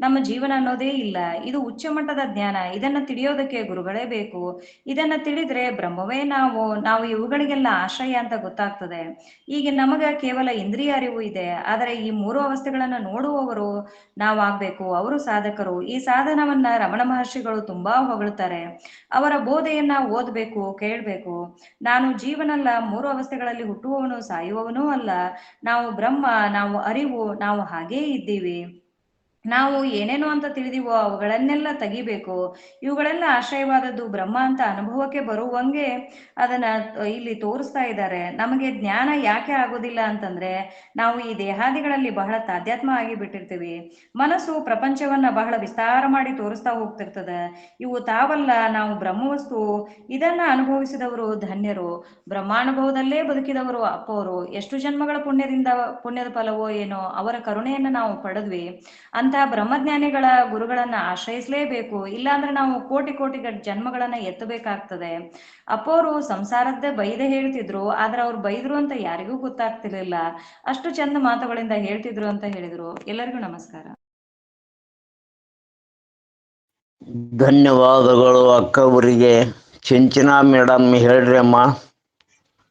ನಮ್ಮ ಜೀವನ ಅನ್ನೋದೇ ಇಲ್ಲ. ಇದು ಉಚ್ಚ ಮಟ್ಟದ ಜ್ಞಾನ. ಇದನ್ನ ತಿಳಿಯೋದಕ್ಕೆ ಗುರುಗಳೇ ಬೇಕು. ಇದನ್ನ ತಿಳಿದ್ರೆ ಬ್ರಹ್ಮವೇ ನಾವು. ನಾವು ಇವುಗಳಿಗೆಲ್ಲ ಆಶ್ರಯ ಅಂತ ಗೊತ್ತಾಗ್ತದೆ. ಈಗ ನಮಗ ಕೇವಲ ಇಂದ್ರಿಯ ಅರಿವು ಇದೆ. ಆದರೆ ಈ ಮೂರು ಅವಸ್ಥೆಗಳನ್ನ ನೋಡುವವರು ನಾವಾಗ್ಬೇಕು. ಅವರು ಸಾಧಕರು. ಈ ಸಾಧನವನ್ನ ರಮಣ ಮಹರ್ಷಿಗಳು ತುಂಬಾ ಹೊಗಳುತ್ತಾರೆ ಅವರ ಬೋಧೆಯನ್ನ ಓದ್ಬೇಕು, ಕೇಳ್ಬೇಕು. ನಾನು ಜೀವನಲ್ಲ, ಮೂರು ಅವಸ್ಥೆಗಳಲ್ಲಿ ಹುಟ್ಟುವವನು, ಸಾಯುವವನೂ ಅಲ್ಲ. ನಾವು ಬ್ರಹ್ಮ, ನಾವು ಅರಿವು, ನಾವು ಹಾಗೇ ಇದ್ದೀವಿ. ನಾವು ಏನೇನು ಅಂತ ತಿಳಿದಿವೋ ಅವುಗಳನ್ನೆಲ್ಲ ತೆಗಿಬೇಕು. ಇವುಗಳೆಲ್ಲ ಆಶ್ರಯವಾದದ್ದು ಬ್ರಹ್ಮ ಅಂತ ಅನುಭವಕ್ಕೆ ಬರುವಂಗೆ ಅದನ್ನ ಇಲ್ಲಿ ತೋರಿಸ್ತಾ ಇದ್ದಾರೆ. ನಮಗೆ ಜ್ಞಾನ ಯಾಕೆ ಆಗೋದಿಲ್ಲ ಅಂತಂದ್ರೆ ನಾವು ಈ ದೇಹಾದಿಗಳಲ್ಲಿ ಬಹಳ ತಾಧ್ಯಾತ್ಮ ಆಗಿ ಬಿಟ್ಟಿರ್ತೀವಿ. ಮನಸ್ಸು ಪ್ರಪಂಚವನ್ನ ಬಹಳ ವಿಸ್ತಾರ ಮಾಡಿ ತೋರಿಸ್ತಾ ಹೋಗ್ತಿರ್ತದೆ. ಇವು ತಾವಲ್ಲ, ನಾವು ಬ್ರಹ್ಮವಸ್ತು. ಇದನ್ನ ಅನುಭವಿಸಿದವರು ಧನ್ಯರು. ಬ್ರಹ್ಮಾನುಭವದಲ್ಲೇ ಬದುಕಿದವರು ಅಪ್ಪವರು ಎಷ್ಟು ಜನ್ಮಗಳ ಪುಣ್ಯದಿಂದ, ಪುಣ್ಯದ ಫಲವೋ ಏನೋ ಅವರ ಕರುಣೆಯನ್ನ ನಾವು ಪಡೆದ್ವಿ. ಅಂತ ಬ್ರಹ್ಮಜ್ಞಾನಿಗಳ ಗುರುಗಳನ್ನ ಆಶ್ರಯಿಸಲೇಬೇಕು. ಇಲ್ಲಾಂದ್ರೆ ನಾವು ಕೋಟಿ ಕೋಟಿ ಜನ್ಮಗಳನ್ನ ಎತ್ತಬೇಕಾಗ್ತದೆ. ಅಪ್ಪವರು ಸಂಸಾರದ್ದೇ ಬೈದೆ ಹೇಳ್ತಿದ್ರು, ಆದ್ರೆ ಅವ್ರು ಬೈದ್ರು ಅಂತ ಯಾರಿಗೂ ಗೊತ್ತಾಗ್ತಿರ್ಲಿಲ್ಲ. ಅಷ್ಟು ಚಂದ ಮಾತುಗಳಿಂದ ಹೇಳ್ತಿದ್ರು ಅಂತ ಹೇಳಿದ್ರು. ಎಲ್ಲರಿಗೂ ನಮಸ್ಕಾರ. ಧನ್ಯವಾದಗಳು ಅಕ್ಕ ಅವರಿಗೆ ಚಿಂಚನಾ ಮೇಡಮ್ ಹೇಳ್ರಿ ಅಮ್ಮ.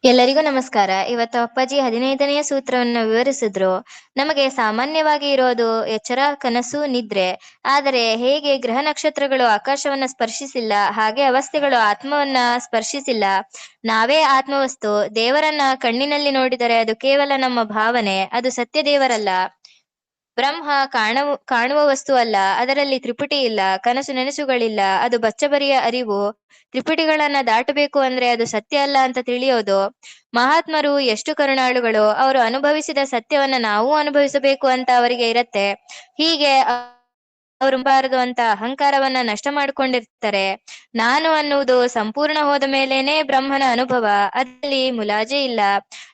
ಎಲ್ಲರಿಗೂ ನಮಸ್ಕಾರ. ಇವತ್ತು ಅಪ್ಪಾಜಿ ಹದಿನೈದನೆಯ ಸೂತ್ರವನ್ನು ವಿವರಿಸಿದ್ರು. ನಮಗೆ ಸಾಮಾನ್ಯವಾಗಿ ಇರೋದು ಎಚ್ಚರ, ಕನಸು, ನಿದ್ರೆ. ಆದರೆ ಹೇಗೆ ಗ್ರಹ ನಕ್ಷತ್ರಗಳು ಆಕಾಶವನ್ನ ಸ್ಪರ್ಶಿಸಿಲ್ಲ, ಹಾಗೆ ಅವಸ್ಥೆಗಳು ಆತ್ಮವನ್ನ ಸ್ಪರ್ಶಿಸಿಲ್ಲ. ನಾವೇ ಆತ್ಮವಸ್ತು. ದೇವರನ್ನ ಕಣ್ಣಿನಲ್ಲಿ ನೋಡಿದರೆ ಅದು ಕೇವಲ ನಮ್ಮ ಭಾವನೆ, ಅದು ಸತ್ಯ ದೇವರಲ್ಲ ಬ್ರಹ್ಮ ಕಾಣುವ ಕಾಣುವ ವಸ್ತು ಅಲ್ಲ, ಅದರಲ್ಲಿ ತ್ರಿಪುಟಿ ಇಲ್ಲ, ಕನಸು ನೆನಸುಗಳಿಲ್ಲ, ಅದು ಬಚ್ಚಬರಿಯ ಅರಿವು. ತ್ರಿಪುಟಿಗಳನ್ನ ದಾಟಬೇಕು ಅಂದ್ರೆ ಅದು ಸತ್ಯ ಅಲ್ಲ ಅಂತ ತಿಳಿಯೋದು. ಮಹಾತ್ಮರು ಎಷ್ಟು ಕರುಣಾಳುಗಳು, ಅವರು ಅನುಭವಿಸಿದ ಸತ್ಯವನ್ನ ನಾವು ಅನುಭವಿಸಬೇಕು ಅಂತ ಅವರಿಗೆ ಇರತ್ತೆ. ಹೀಗೆ ಅವರು ಬಾರದು ಅಂತ ಅಹಂಕಾರವನ್ನ ನಷ್ಟ ಮಾಡ್ಕೊಂಡಿರ್ತಾರೆ. ನಾನು ಅನ್ನುವುದು ಸಂಪೂರ್ಣ ಹೋದ ಮೇಲೇನೆ ಬ್ರಹ್ಮನ ಅನುಭವ ಅದಲ್ಲಿ ಮುಲಾಜೆ ಇಲ್ಲ.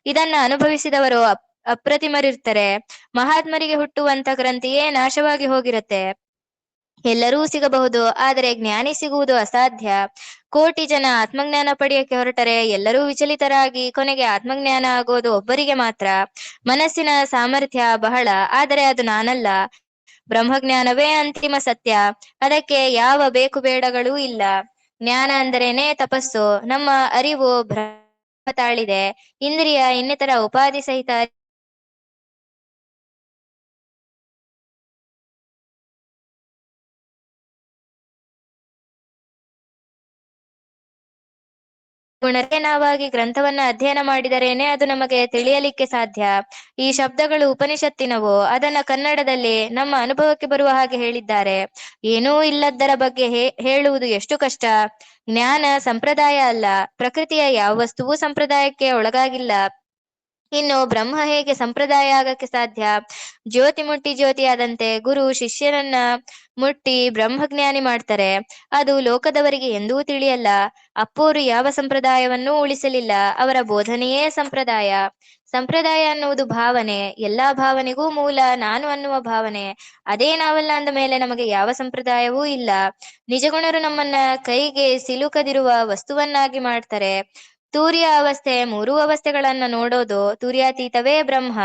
ಇದನ್ನ ಅನುಭವಿಸಿದವರು ಅಪ್ರತಿಮರಿರ್ತಾರೆ. ಮಹಾತ್ಮರಿಗೆ ಹುಟ್ಟುವಂತ ಗ್ರಂಥಿಯೇ ನಾಶವಾಗಿ ಹೋಗಿರತ್ತೆ. ಎಲ್ಲರೂ ಸಿಗಬಹುದು, ಆದರೆ ಜ್ಞಾನಿ ಸಿಗುವುದು ಅಸಾಧ್ಯ. ಕೋಟಿ ಜನ ಆತ್ಮಜ್ಞಾನ ಪಡೆಯಕ್ಕೆ ಹೊರಟರೆ ಎಲ್ಲರೂ ವಿಚಲಿತರಾಗಿ ಕೊನೆಗೆ ಆತ್ಮಜ್ಞಾನ ಆಗೋದು ಒಬ್ಬರಿಗೆ ಮಾತ್ರ. ಮನಸ್ಸಿನ ಸಾಮರ್ಥ್ಯ ಬಹಳ, ಆದರೆ ಅದು ನಾನಲ್ಲ. ಬ್ರಹ್ಮಜ್ಞಾನವೇ ಅಂತಿಮ ಸತ್ಯ. ಅದಕ್ಕೆ ಯಾವ ಬೇಕು ಬೇಡಗಳೂ ಇಲ್ಲ. ಜ್ಞಾನ ಅಂದರೇನೆ ತಪಸ್ಸು. ನಮ್ಮ ಅರಿವು ಭ್ರಮ ತಾಳಿದೆ. ಇಂದ್ರಿಯ ಇನ್ನಿತರ ಉಪಾಧಿ ಸಹಿತ ಗುಣರೇನಾವಾಗಿ ಗ್ರಂಥವನ್ನ ಅಧ್ಯಯನ ಮಾಡಿದರೇನೆ ಅದು ನಮಗೆ ತಿಳಿಯಲಿಕ್ಕೆ ಸಾಧ್ಯ. ಈ ಶಬ್ದಗಳು ಉಪನಿಷತ್ತಿನವೋ, ಅದನ್ನ ಕನ್ನಡದಲ್ಲಿ ನಮ್ಮ ಅನುಭವಕ್ಕೆ ಬರುವ ಹಾಗೆ ಹೇಳಿದ್ದಾರೆ. ಏನೂ ಇಲ್ಲದ್ದರ ಬಗ್ಗೆ ಹೇಳುವುದು ಎಷ್ಟು ಕಷ್ಟ. ಜ್ಞಾನ ಸಂಪ್ರದಾಯ ಅಲ್ಲ. ಪ್ರಕೃತಿಯ ಯಾವ ವಸ್ತುವು ಸಂಪ್ರದಾಯಕ್ಕೆ ಒಳಗಾಗಿಲ್ಲ. ಇನ್ನು ಬ್ರಹ್ಮ ಹೇಗೆ ಸಂಪ್ರದಾಯ ಆಗಕ್ಕೆ ಸಾಧ್ಯ? ಜ್ಯೋತಿ ಮುಟ್ಟಿ ಜ್ಯೋತಿಯಾದಂತೆ ಗುರು ಶಿಷ್ಯನನ್ನ ಮುಟ್ಟಿ ಬ್ರಹ್ಮಜ್ಞಾನಿ ಮಾಡ್ತಾರೆ. ಅದು ಲೋಕದವರಿಗೆ ಎಂದೂ ತಿಳಿಯಲ್ಲ. ಅಪ್ಪೋರು ಯಾವ ಸಂಪ್ರದಾಯವನ್ನೂ ಉಳಿಸಲಿಲ್ಲ. ಅವರ ಬೋಧನೆಯೇ ಸಂಪ್ರದಾಯ. ಸಂಪ್ರದಾಯ ಅನ್ನುವುದು ಭಾವನೆ. ಎಲ್ಲಾ ಭಾವನೆಗೂ ಮೂಲ ನಾನು ಅನ್ನುವ ಭಾವನೆ. ಅದೇ ನಾವಲ್ಲ ಅಂದ ಮೇಲೆ ನಮಗೆ ಯಾವ ಸಂಪ್ರದಾಯವೂ ಇಲ್ಲ. ನಿಜಗುಣರು ನಮ್ಮನ್ನ ಕೈಗೆ ಸಿಲುಕದಿರುವ ವಸ್ತುವನ್ನಾಗಿ ಮಾಡ್ತಾರೆ. ತೂರ್ಯ ಅವಸ್ಥೆ, ಮೂರೂ ಅವಸ್ಥೆಗಳನ್ನ ನೋಡೋದು ತೂರ್ಯಾತೀತವೇ ಬ್ರಹ್ಮ.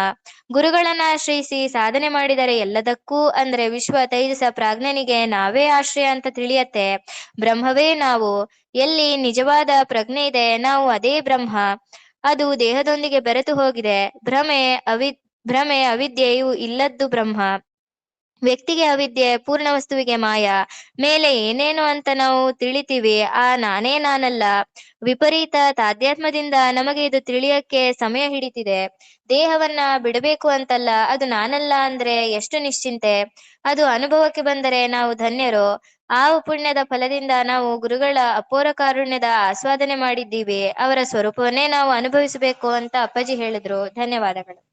ಗುರುಗಳನ್ನ ಆಶ್ರಯಿಸಿ ಸಾಧನೆ ಮಾಡಿದರೆ ಎಲ್ಲದಕ್ಕೂ ಅಂದ್ರೆ ವಿಶ್ವ ತೈಜಸ ಪ್ರಾಜ್ಞನಿಗೆ ನಾವೇ ಆಶ್ರಯ ಅಂತ ತಿಳಿಯತ್ತೆ. ಬ್ರಹ್ಮವೇ ನಾವು. ಎಲ್ಲಿ ನಿಜವಾದ ಪ್ರಜ್ಞೆ ಇದೆ, ನಾವು ಅದೇ ಬ್ರಹ್ಮ. ಅದು ದೇಹದೊಂದಿಗೆ ಬೆರೆತು ಹೋಗಿದೆ. ಭ್ರಮೆ, ಅವಿ, ಭ್ರಮೆ, ಅವಿದ್ಯೆಯು ಇಲ್ಲದ್ದು ಬ್ರಹ್ಮ. ವ್ಯಕ್ತಿಗೆ ಅವಿದ್ಯೆ, ಪೂರ್ಣ ವಸ್ತುವಿಗೆ ಮಾಯ, ಮೇಲೆ ಏನೇನು ಅಂತ ನಾವು ತಿಳಿತೀವಿ, ಆ ನಾನೇ ನಾನಲ್ಲ. ವಿಪರೀತ ತಾಧ್ಯಾತ್ಮದಿಂದ ನಮಗೆ ಇದು ತಿಳಿಯಕ್ಕೆ ಸಮಯ ಹಿಡಿತಿದೆ. ದೇಹವನ್ನ ಬಿಡಬೇಕು ಅಂತಲ್ಲ, ಅದು ನಾನಲ್ಲ ಅಂದ್ರೆ ಎಷ್ಟು ನಿಶ್ಚಿಂತೆ? ಅದು ಅನುಭವಕ್ಕೆ ಬಂದರೆ ನಾವು ಧನ್ಯರು. ಆ ಪುಣ್ಯದ ಫಲದಿಂದ ನಾವು ಗುರುಗಳ ಅಪೋರ ಕಾರುಣ್ಯದ ಆಸ್ವಾದನೆ ಮಾಡಿದ್ದೀವಿ. ಅವರ ಸ್ವರೂಪವನ್ನೇ ನಾವು ಅನುಭವಿಸಬೇಕು ಅಂತ ಅಪ್ಪಾಜಿ ಹೇಳಿದ್ರು. ಧನ್ಯವಾದಗಳು.